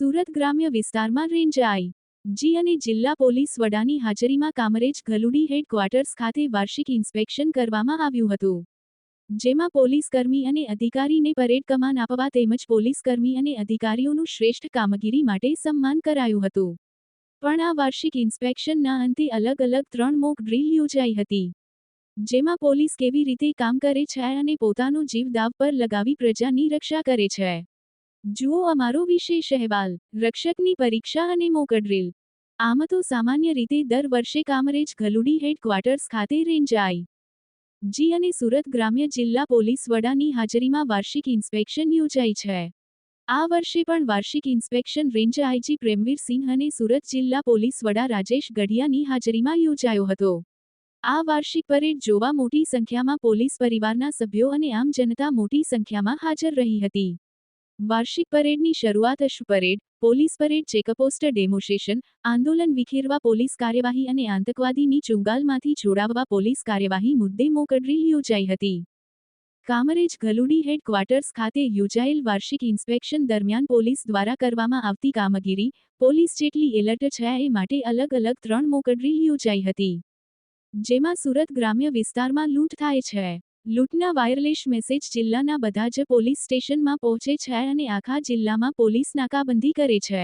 સુરત ગ્રામ્ય વિસ્તારમાં range I. G અને જિલ્લા પોલીસ વડાની હાજરીમાં કામરેજ ઘલુડી હેડક્વાર્ટર્સ ખાતે વાર્ષિક ઇન્સ્પેક્શન કરવામાં આવ્યું હતું. જેમાં પોલીસકર્મી અને અધિકારીને પરેડ કમાન આપવા તેમજ પોલીસકર્મી અને અધિકારીઓનું શ્રેષ્ઠ કામગીરી માટે સન્માન કરાયું હતું. પણ આ વાર્ષિક ઇન્સ્પેક્શનના અંતે અલગ અલગ ત્રણ મોક ડ્રીલ યોજાઈ હતી. જેમાં પોલીસ કેવી રીતે કામ કરે છે અને પોતાનો જીવ દાવ પર લગાવી પ્રજાની રક્ષા કરે છે. જુઓ અમારો વિશેષ અહેવાલ, રક્ષકની પરીક્ષા અને મોક ડ્રીલ. આમ તો સામાન્ય રીતે દર વર્ષે કામરેજ ઘલુડી હેડક્વાર્ટર્સ ખાતે રેન્જ આઈ. જી અને સુરત ગ્રામ્ય જિલ્લા પોલીસ વડાની હાજરીમાં વાર્ષિક ઇન્સ્પેક્શન યોજાઈ છે. આ વર્ષે પણ વાર્ષિક inspection range IG Premvir Singh અને સુરત જિલ્લા પોલીસ વડા રાજેશ ગઢિયાની હાજરીમાં યોજાયો હતો. આ વાર્ષિક પરેડ જોવા મોટી સંખ્યામાં પોલીસ પરિવારના સભ્યો અને આમ જનતા મોટી સંખ્યામાં હાજર રહી હતી. વાર્ષિક પરેડની શરૂઆત અશ્વ parade, police parade, checkpost demonstration આંદોલન વિખેરવા પોલીસ કાર્યવાહી અને આતંકવાદીની ચુંગાલમાંથી છોડાવવા પોલીસ કાર્યવાહી મુદ્દે મોકડરી યોજાઈ હતી. કામરેજ ગલુડી હેડક્વાર્ટર્સ ખાતે યોજાયેલ વાર્ષિક ઇન્સ્પેક્શન દરમિયાન પોલીસ દ્વારા કરવામાં આવતી કામગીરી, પોલીસ જેટલી એલર્ટ છે, એ માટે અલગ અલગ ત્રણ મોકડરી યોજાઈ હતી. જેમાં સુરત ગ્રામ્ય વિસ્તારમાં લૂંટ થાય છે. લૂંટના વાયરલેસ મેસેજ જિલ્લાના બધા જ પોલીસ સ્ટેશનમાં પહોંચે છે અને આખા જિલ્લામાં પોલીસ નાકાબંધી કરે છે.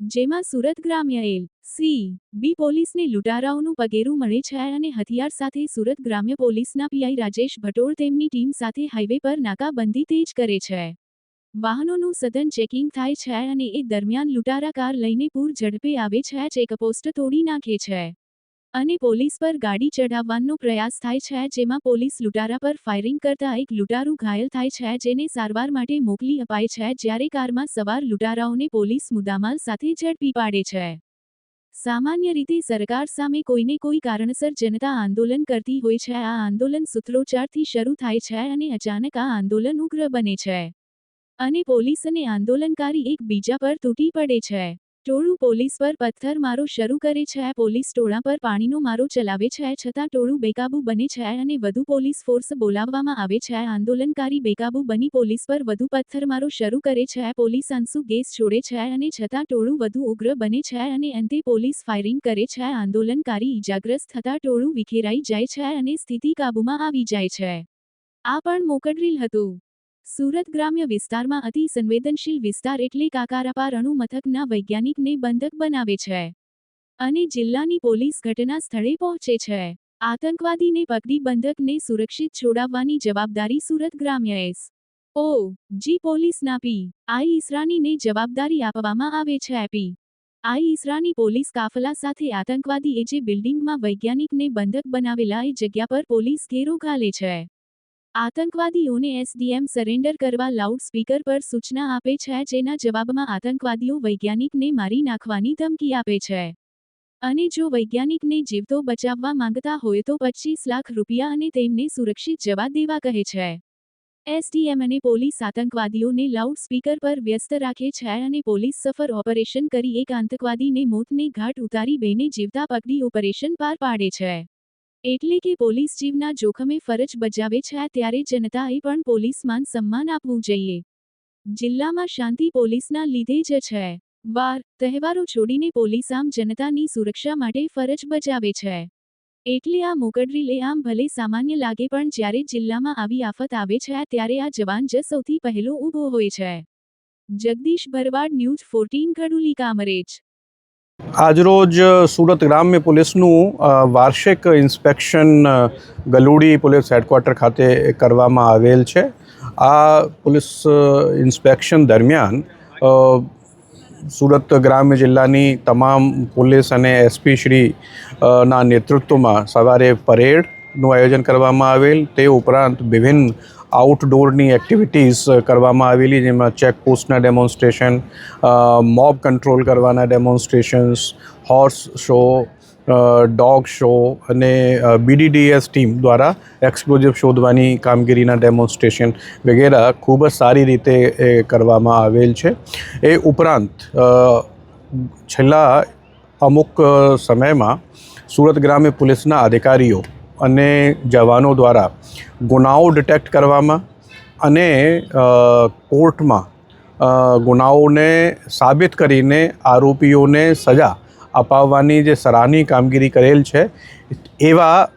જેમાં સુરત ગ્રામ્ય એલ, સી, બી પોલીસને લૂંટારાઓનું પગેરું મળે છે અને હથિયાર સાથે સુરત ગ્રામ્ય પોલીસના પીઆઈ રાજેશ ભટોળ તેમની ટીમ સાથે હાઈવે પર નાકાબંધી તેજ કરે છે. વાહનોનું સઘન ચેકિંગ થાય છે અને એ દરમિયાન લૂંટારા કાર લઈને પૂર ઝડપે આવે છે ચેકપોસ્ટ તોડી નાખે છે. અને પોલીસ પર ગાડી ચઢાવવાનો પ્રયાસ થાય છે, જેમાં પોલીસ લૂંટારા પર ફાયરિંગ કરતા એક લૂંટારું ઘાયલ થાય છે, જેને સારવાર માટે મોકલી અપાય છે, જ્યારે કારમાં સવાર લૂંટારાઓને પોલીસ મુદ્દામાલ સાથે ઝડપી પાડે છે. સામાન્ય રીતે સરકાર સામે કોઈને કોઈ કારણસર જનતા આંદોલન કરતી હોય છે, આ આંદોલન સૂત્રોચ્ચારથી શરૂ થાય છે અને અચાનક આ આંદોલન ઉગ્ર બને છે. અને પોલીસ અને આંદોલનકારી એકબીજા પર તૂટી પડે છે. ટોળું પોલીસ પર પથ્થરમારો શરૂ કરે છે. પોલીસ ટોળા પર પાણીનો મારો ચલાવે છે. છતાં ટોળું બેકાબુ બને છે અને વધુ પોલીસ ફોર્સ બોલાવવામાં આવે છે. આંદોલનકારી બેકાબુ બની પોલીસ પર વધુ પથ્થરમારો શરૂ કરે છે. પોલીસ આંસુ ગેસ છોડે છે અને છતાં ટોળું વધુ ઉગ્ર બને છે અને અંતે પોલીસ ફાયરિંગ કરે છે. આંદોલનકારી ઇજાગ્રસ્ત થતાં ટોળું વિખેરાઈ જાય છે અને સ્થિતિ કાબૂમાં આવી જાય છે. આ પણ મોકડ્રીલ હતું. સુરત ગ્રામ્ય વિસ્તારમાં અતિ સંવેદનશીલ વિસ્તાર એટલે કાકારાપા અણુમથકના વૈજ્ઞાનિકને બંધક બનાવે છે અને જિલ્લાની પોલીસ ઘટના સ્થળે પહોંચે છે. આતંકવાદીને પકડી બંધકને સુરક્ષિત છોડાવવાની જવાબદારી સુરત ગ્રામ્ય એસ. ઓ. જી પોલીસના પી. આઈ. ઈસરાનીને જવાબદારી આપવામાં આવે છે. પી. આઈ. ઈસરાની પોલીસ કાફલા સાથે આતંકવાદી એ જે બિલ્ડિંગમાં વૈજ્ઞાનિકને બંધક બનાવેલા એ જગ્યા પર પોલીસ ઘેરો ઘાલે છે. આતંકવાદીઓને એસડીએમ સરેન્ડર કરવા લાઉડ સ્પીકર પર સૂચના આપે છે, જેના જવાબમાં આતંકવાદીઓ વૈજ્ઞાનિકને મારી નાખવાની ધમકી આપે છે. અને જો વૈજ્ઞાનિકને જીવતો બચાવવા માંગતા હોય તો પચીસ લાખ રૂપિયા અને તેમને સુરક્ષિત જવા દેવા કહે છે. એસડીએમ અને પોલીસ આતંકવાદીઓને લાઉડ સ્પીકર પર વ્યસ્ત રાખે છે અને પોલીસ સફર ઓપરેશન કરી એક આતંકવાદીને મોતને ઘાટ ઉતારી બેને જીવતા પકડી ઓપરેશન પાર પાડે છે. એટલે કે પોલીસ જીવના જોખમે ફરજ બજાવે છે ત્યારે જનતાએ પણ પોલીસમાં સન્માન આપવું જોઈએ. જિલ્લામાં શાંતિ પોલીસના લીધે જ છે. વાર, તહેવારો છોડીને પોલીસ આમ જનતાની સુરક્ષા માટે ફરજ બજાવે છે. એટલે આ મોકડરીલે આમ ભલે સામાન્ય લાગે પણ જ્યારે જિલ્લામાં આવી આફત આવે છે ત્યારે આ જવાન જ સૌથી પહેલો ઊભો હોય છે. Jagdish Bharwad news fourteen Ghaduli Kamrej. આજરોજ સુરત ગ્રામ્ય પોલીસનું વાર્ષિક ઇન્સ્પેક્શન ગલુડી પોલીસ હેડક્વાર્ટર ખાતે કરવામાં આવેલ છે. આ પોલીસ ઇન્સ્પેક્શન દરમિયાન સુરત ગ્રામ્ય જિલ્લાની તમામ પોલીસ અને એસપી શ્રી ના નેતૃત્વમાં સવારે પરેડનું આયોજન કરવામાં આવેલ. તે ઉપરાંત વિભિન્ન આઉટડોરની એક્ટિવિટીઝ કરવામાં આવેલી, જેમાં ચેકપોસ્ટના ડેમોન્સ્ટ્રેશન મોબ કંટ્રોલ કરવાના demonstrations horse show dog show અને બીડીડીએસ ટીમ દ્વારા એક્સપ્લોઝિવ શોધવાની કામગીરીના ડેમોન્સ્ટ્રેશન વગેરે ખૂબ જ સારી રીતે એ કરવામાં આવેલ છે. એ ઉપરાંત છેલ્લા અમુક સમયમાં સુરત ગ્રામ્ય પોલીસના અધિકારીઓ અને જવાનો દ્વારા ગુનાઓ ડિટેક્ટ કરવામાં અને કોર્ટમાં ગુનાઓને સાબિત કરીને આરોપીઓને સજા અપાવવાની જે સરાહનીય કામગીરી કરેલ છે, એવા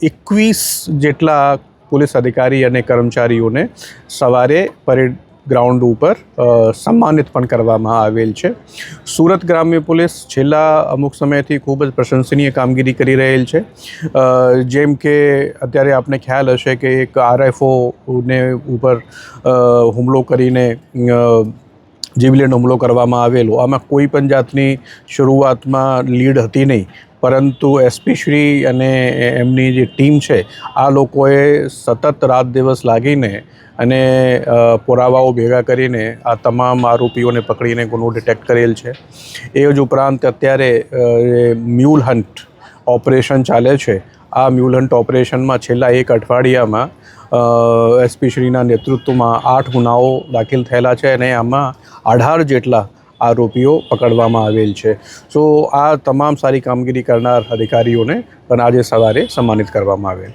એકવીસ જેટલા પોલીસ અધિકારી અને કર્મચારીઓને સવારે પરેડ ગ્રાઉન્ડ ઉપર સન્માનિત પણ કરવામાં આવેલ છે. સુરત ગ્રામ્ય પોલીસ છેલ્લા અમુક સમયથી ખૂબ જ પ્રશંસનીય કામગીરી કરી રહેલ છે. જેમ કે અત્યારે આપને ખ્યાલ હશે કે એક આરએફઓને ઉપર હુમલો કરીને જીવલેણ હુમલો કરવામાં આવેલો, આમાં કોઈ પણ જાતની શરૂઆતમાં લીડ હતી નહીં. પરંતુ એસપી શ્રી અને એમની જે ટીમ છે, આ લોકોએ સતત રાત દિવસ લાગીને અને પુરાવાઓ ભેગા કરીને આ તમામ આરોપીઓને પકડીને ગુનો ડિટેક્ટ કરેલ છે. એ જ ઉપરાંત અત્યારે મ્યુલ હન્ટ ઓપરેશન ચાલે છે, આ મ્યુલ હન્ટ ઓપરેશનમાં છેલ્લા એક અઠવાડિયામાં એસપી શ્રીના નેતૃત્વમાં આઠ ગુનાઓ દાખલ થયેલા છે અને આમાં અઢાર જેટલા આરોપીઓ પકડવામાં આવેલ છે. સો, આ તમામ સારી કામગીરી કરનાર અધિકારીઓને પણ આજે સવારે સન્માનિત કરવામાં આવેલ.